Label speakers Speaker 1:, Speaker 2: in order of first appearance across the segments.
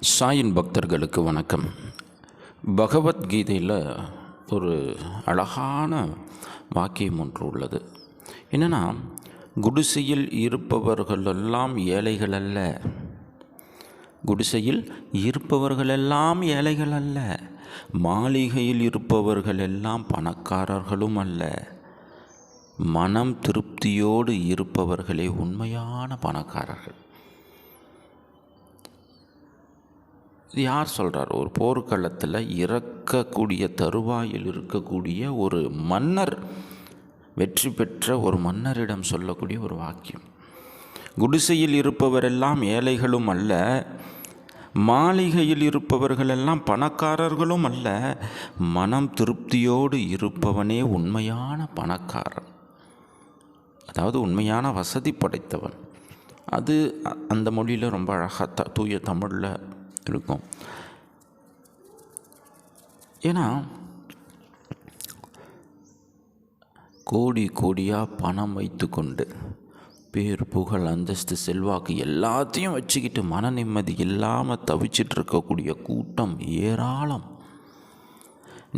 Speaker 1: சாயின் பக்தர்களுக்கு வணக்கம். பகவத்கீதையில் ஒரு அழகான வாக்கியம் ஒன்று உள்ளது. என்னென்னா குடிசையில் இருப்பவர்களெல்லாம் ஏழைகள் அல்ல குடிசையில் இருப்பவர்களெல்லாம் ஏழைகள் அல்ல மாளிகையில் இருப்பவர்கள் எல்லாம் பணக்காரர்களும் அல்ல. மனம் திருப்தியோடு இருப்பவர்களே உண்மையான பணக்காரர்கள். இது யார் சொல்கிறார் ஒரு போர்க்களத்தில் இறக்கக்கூடிய தருவாயில் இருக்கக்கூடிய ஒரு மன்னர் வெற்றி பெற்ற ஒரு மன்னரிடம் சொல்லக்கூடிய ஒரு வாக்கியம். குடிசையில் இருப்பவரெல்லாம் ஏழைகளும் அல்ல மாளிகையில் இருப்பவர்களெல்லாம் பணக்காரர்களும் அல்ல மனம் திருப்தியோடு இருப்பவனே உண்மையான பணக்காரன். அதாவது உண்மையான வசதி படைத்தவன். அது அ- அந்த மொழியில் ரொம்ப அழகாக த தூய தமிழில் இருக்கும் ஏன்னா கோடி கோடியாக பணம் வைத்துக்கொண்டு பேர் புகழ் அந்தஸ்து செல்வாக்கு எல்லாத்தையும் வச்சுக்கிட்டு மன நிம்மதி இல்லாமல் தவிச்சிட்டு இருக்கக்கூடிய கூட்டம் ஏராளம்.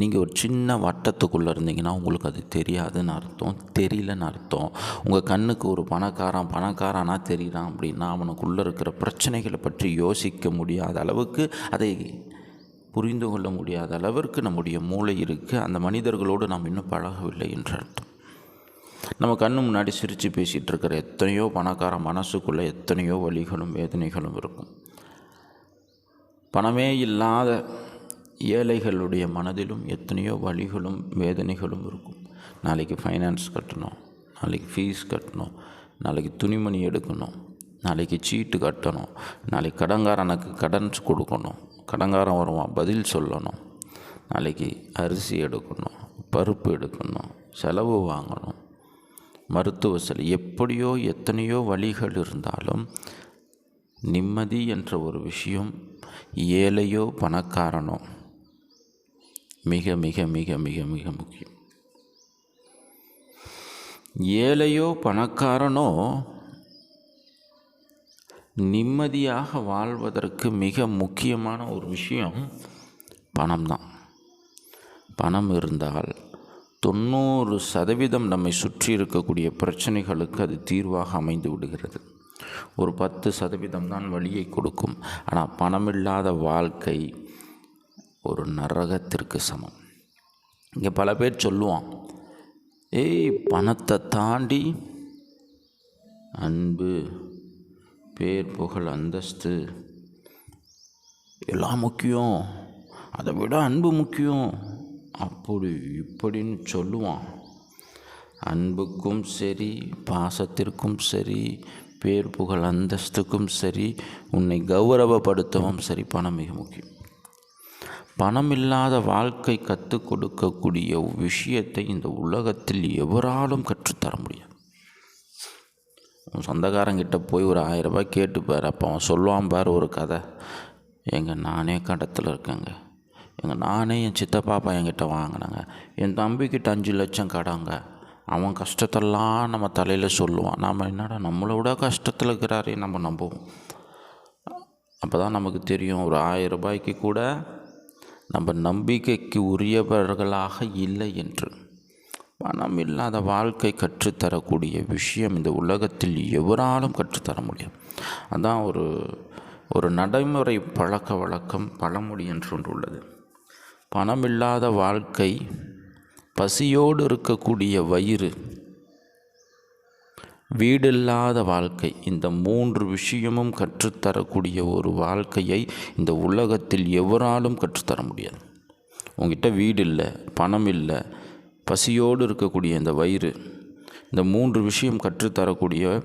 Speaker 1: நீங்கள் ஒரு சின்ன வட்டத்துக்குள்ளே இருந்தீங்கன்னா உங்களுக்கு அது தெரியாதுன்னு அர்த்தம் தெரியலன்னு அர்த்தம். உங்கள் கண்ணுக்கு ஒரு பணக்காரன் பணக்காரனா தெரியுறான் அப்படின்னா அவனுக்குள்ளே இருக்கிற பிரச்சனைகளை பற்றி யோசிக்க முடியாத அளவுக்கு அதை புரிந்து கொள்ள முடியாத அளவிற்கு நம்முடைய மூளை இருக்குது அந்த மனிதர்களோடு நாம் இன்னும் பழகவில்லை என்று அர்த்தம். நம்ம கண்ணு முன்னாடி சிரித்து பேசிகிட்டு இருக்கிற எத்தனையோ பணக்கார மனசுக்குள்ளே எத்தனையோ வலிகளும் வேதனைகளும் இருக்கும். பணமே இல்லாத ஏழைகளுடைய மனதிலும் எத்தனையோ வழிகளும் வேதனைகளும் இருக்கும். நாளைக்கு ஃபைனான்ஸ் கட்டணும் நாளைக்கு ஃபீஸ் கட்டணும் நாளைக்கு துணிமணி எடுக்கணும் நாளைக்கு சீட்டு கட்டணும் நாளைக்கு கடன்காரனுக்கு கடன் கொடுக்கணும் கடன்காரன் வருவான் பதில் சொல்லணும் நாளைக்கு அரிசி எடுக்கணும் பருப்பு எடுக்கணும் செலவு வாங்கணும். மருத்துவ செலவு எப்படியோ எத்தனையோ வழிகள் இருந்தாலும் நிம்மதி என்ற ஒரு விஷயம் ஏழையோ பணக்காரனோ மிக மிக மிக மிக மிக முக்கியம். ஏழையோ பணக்காரனோ நிம்மதியாக வாழ்வதற்கு மிக முக்கியமான ஒரு விஷயம் பணம் தான் பணம் இருந்தால் தொண்ணூறு சதவீதம் நம்மை சுற்றி இருக்கக்கூடிய பிரச்சனைகளுக்கு அது தீர்வாக அமைந்து விடுகிறது. ஒரு பத்து சதவீதம் தான் வழியை கொடுக்கும். ஆனால் பணமில்லாத வாழ்க்கை ஒரு நரகத்திற்கு சமம். இங்கே பல பேர் சொல்லுவான் ஏய் பணத்தை தாண்டி அன்பு பேர் புகழ் அந்தஸ்து எல்லாம் முக்கியம். அதை விட அன்பு முக்கியம். அப்படி இப்படின்னு சொல்லுவான். அன்புக்கும் சரி பாசத்திற்கும் சரி பேர் புகழ் அந்தஸ்துக்கும் சரி உன்னை கௌரவப்படுத்தவும் சரி பணம் மிக முக்கியம். பணம் இல்லாத வாழ்க்கை கற்றுக் கொடுக்கக்கூடிய விஷயத்தை இந்த உலகத்தில் எவராலும் கற்றுத்தர முடியாது. உன் சொந்தக்காரங்கிட்ட போய் ஒரு ஆயிரம் கேட்டுப்பார் கேட்டு பாரு அப்போ அவன் சொல்லுவான் பாரு ஒரு கதை. எங்க நானே கடத்தில் இருக்கேங்க. எங்கள் நானே என் சித்தப்பாப்பா என்கிட்ட வாங்கினாங்க. என் தம்பிக்கிட்ட அஞ்சு லட்சம் கடங்க அவன் கஷ்டத்தெல்லாம் நம்ம தலையில் சொல்லுவான். நாம் என்னடா நம்மளை விட கஷ்டத்தில் இருக்கிறாரே நம்ம நம்புவோம். அப்போ தான் நமக்கு தெரியும் ஒரு ஆயிரம் ரூபாய்க்கு கூட நம்ம நம்பிக்கைக்கு உரியவர்களாக இல்லை என்று. பணம் இல்லாத வாழ்க்கை கற்றுத்தரக்கூடிய விஷயம் இந்த உலகத்தில் எவராலும் கற்றுத்தர முடியும். அதான் ஒரு ஒரு நடைமுறை பழக்க வழக்கம் பழமொழி என்று ஒன்று உள்ளது. பணமில்லாத வாழ்க்கை பசியோடு இருக்கக்கூடிய வயிறு வீடில்லாத வாழ்க்கை. இந்த மூன்று விஷயமும் கற்றுத்தரக்கூடிய ஒரு வாழ்க்கையை இந்த உலகத்தில் எவராலும் கற்றுத்தர முடியாது. உங்ககிட்ட வீடு இல்லை பணம் இல்லை பசியோடு இருக்கக்கூடிய இந்த வயிறு இந்த மூன்று விஷயம் கற்றுத்தரக்கூடிய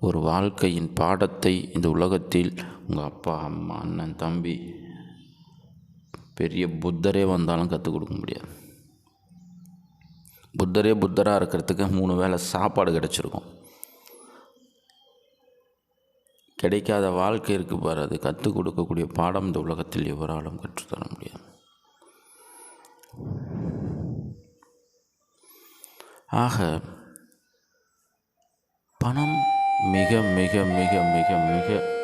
Speaker 1: ஒரு வாழ்க்கையின் பாடத்தை இந்த உலகத்தில் உங்கள் அப்பா அம்மா அண்ணன் தம்பி பெரிய புத்தரே வந்தாலும் கற்றுக் கொடுக்க முடியாது. புத்தரே புத்தராக இருக்கிறதுக்கு மூணு வேளை சாப்பாடு கிடச்சிருக்கும். கிடைக்காத வாழ்க்கை இருக்குது பாரு அது கற்றுக் கொடுக்கக்கூடிய பாடம் இந்த உலகத்தில் எவராலும் கற்றுத்தர முடியாது. ஆக பணம் மிக மிக மிக மிக மிக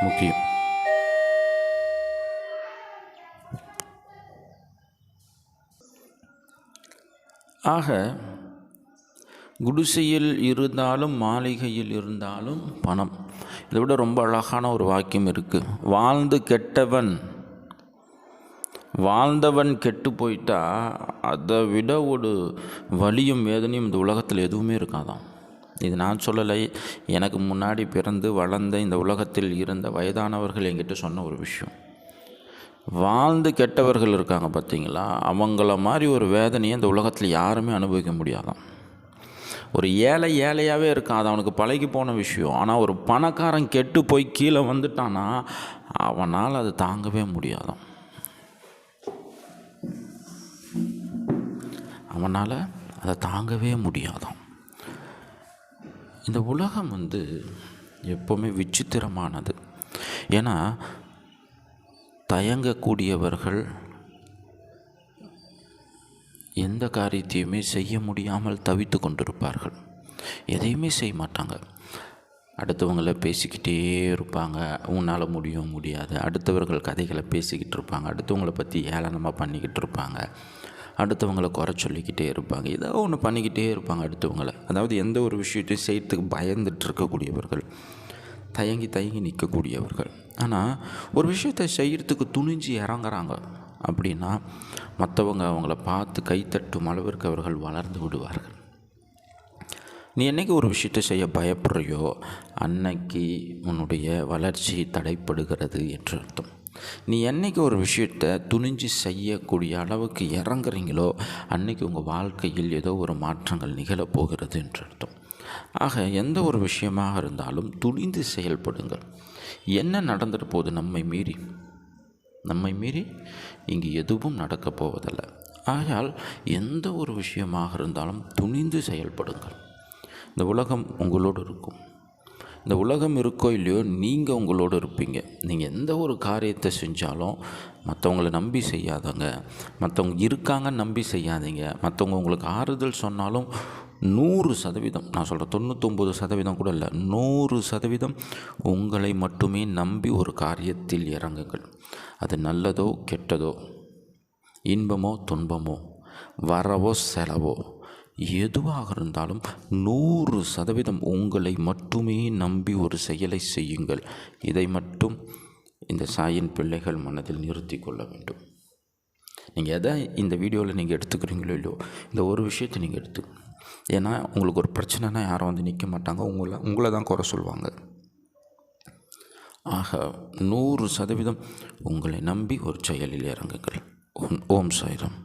Speaker 1: முக்கியம். ஆக குடிசையில் இருந்தாலும் மாளிகையில் இருந்தாலும் பணம். இதை விட ரொம்ப அழகான ஒரு வாக்கியம் இருக்குது வாழ்ந்து கெட்டவன் வாழ்ந்தவன் கெட்டு போயிட்டா அதை விட ஒரு வலியும் வேதனையும் இந்த உலகத்தில் எதுவுமே இருக்காதான் இது நான் சொல்லலை. எனக்கு முன்னாடி பிறந்து வளர்ந்த இந்த உலகத்தில் இருந்த வயதானவர்கள் என்கிட்ட சொன்ன ஒரு விஷயம். வாழ்ந்து கெட்டவர்கள் இருக்காங்க பார்த்தீங்களா? அவங்கள மாதிரி ஒரு வேதனையை இந்த உலகத்தில் யாருமே அனுபவிக்க முடியாதான். ஒரு ஏழை ஏழையாகவே இருக்கான். அது அவனுக்கு பழகி போன விஷயம். ஆனால் ஒரு பணக்காரன் கெட்டு போய் கீழே வந்துட்டான்னா அவனால் அது தாங்கவே முடியாதான். அவனால் அதை தாங்கவே முடியாதான். இந்த உலகம் வந்து எப்போவுமே விசித்திரமானது. ஏன்னா தயங்கக்கூடியவர்கள் எந்த காரியத்தையுமே செய்ய முடியாமல் தவித்து கொண்டிருப்பார்கள். எதையுமே செய்ய மாட்டாங்க. அடுத்தவங்கள பேசிக்கிட்டே இருப்பாங்க. உன்னால் முடியும் முடியாது. அடுத்தவர்கள் கதைகளை பேசிக்கிட்டு இருப்பாங்க. அடுத்தவங்களை பற்றி ஏளனமாக பண்ணிக்கிட்டு இருப்பாங்க. அடுத்தவங்கள குறை சொல்லிக்கிட்டே இருப்பாங்க. ஏதோ ஒன்று பண்ணிக்கிட்டே இருப்பாங்க அடுத்தவங்களை. அதாவது எந்த ஒரு விஷயத்தையும் செய்யறதுக்கு பயந்துட்டு இருக்கக்கூடியவர்கள் தயங்கி தயங்கி நிற்கக்கூடியவர்கள் ஆனால் ஒரு விஷயத்தை செய்கிறதுக்கு துணிஞ்சு இறங்குறாங்க அப்படின்னா மற்றவங்க அவங்கள பார்த்து கைத்தட்டும் அளவிற்கு அவர்கள் வளர்ந்து விடுவார்கள். நீ என்னைக்கு ஒரு விஷயத்தை செய்ய பயப்படுறியோ அன்னைக்கு உன்னுடைய வளர்ச்சி தடைப்படுகிறது என்று அர்த்தம். நீ என்னைக்கு ஒரு விஷயத்தை துணிஞ்சு செய்யக்கூடிய அளவுக்கு இறங்குறீங்களோ அன்னைக்கு உங்கள் வாழ்க்கையில் ஏதோ ஒரு மாற்றங்கள் நிகழப்போகிறது என்று அர்த்தம். ஆக எந்த ஒரு விஷயமாக இருந்தாலும் துணிந்து செயல்படுங்கள். என்ன நடந்துட்டு போகுது நம்மை மீறி? நம்மை மீறி இங்கு எதுவும் நடக்கப் போவதில்லை. ஆகையால் எந்த ஒரு விஷயமாக இருந்தாலும் துணிந்து செயல்படுங்கள். இந்த உலகம் உங்களோடு இருக்கும். இந்த உலகம் இருக்கோ இல்லையோ நீங்கள் உங்களோடு இருப்பீங்க. நீங்கள் எந்த ஒரு காரியத்தை செஞ்சாலும் மற்றவங்கள நம்பி செய்யாதங்க. மற்றவங்க இருக்காங்கன்னு நம்பி செய்யாதீங்க. மற்றவங்க உங்களுக்கு ஆறுதல் சொன்னாலும் நூறு சதவீதம் நான் சொல்கிறேன் தொண்ணூத்தொம்பது சதவீதம் கூட இல்லை நூறு சதவீதம் உங்களை மட்டுமே நம்பி ஒரு காரியத்தில் இறங்குங்கள். அது நல்லதோ கெட்டதோ இன்பமோ துன்பமோ வரவோ செலவோ எதுவாக இருந்தாலும் நூறு சதவீதம் உங்களை மட்டுமே நம்பி ஒரு செயலை செய்யுங்கள். இதை மட்டும் இந்த சாயின் பிள்ளைகள் மனதில் நிறுத்தி கொள்ள வேண்டும். நீங்கள் எதை இந்த வீடியோவில் நீங்கள் எடுத்துக்கிறீங்களோ இல்லையோ இந்த ஒரு விஷயத்தை நீங்கள் எடுத்துக்கணும். ஏன்னா உங்களுக்கு ஒரு பிரச்சனைனா யாரும் வந்து நிற்க மாட்டாங்க. உங்களை உங்களை தான் குறை சொல்லுவாங்க ஆக நூறு சதவீதம் உங்களை நம்பி ஒரு செயலில் இறங்குங்கள். ஓம் ஓம் சாய்ராம்.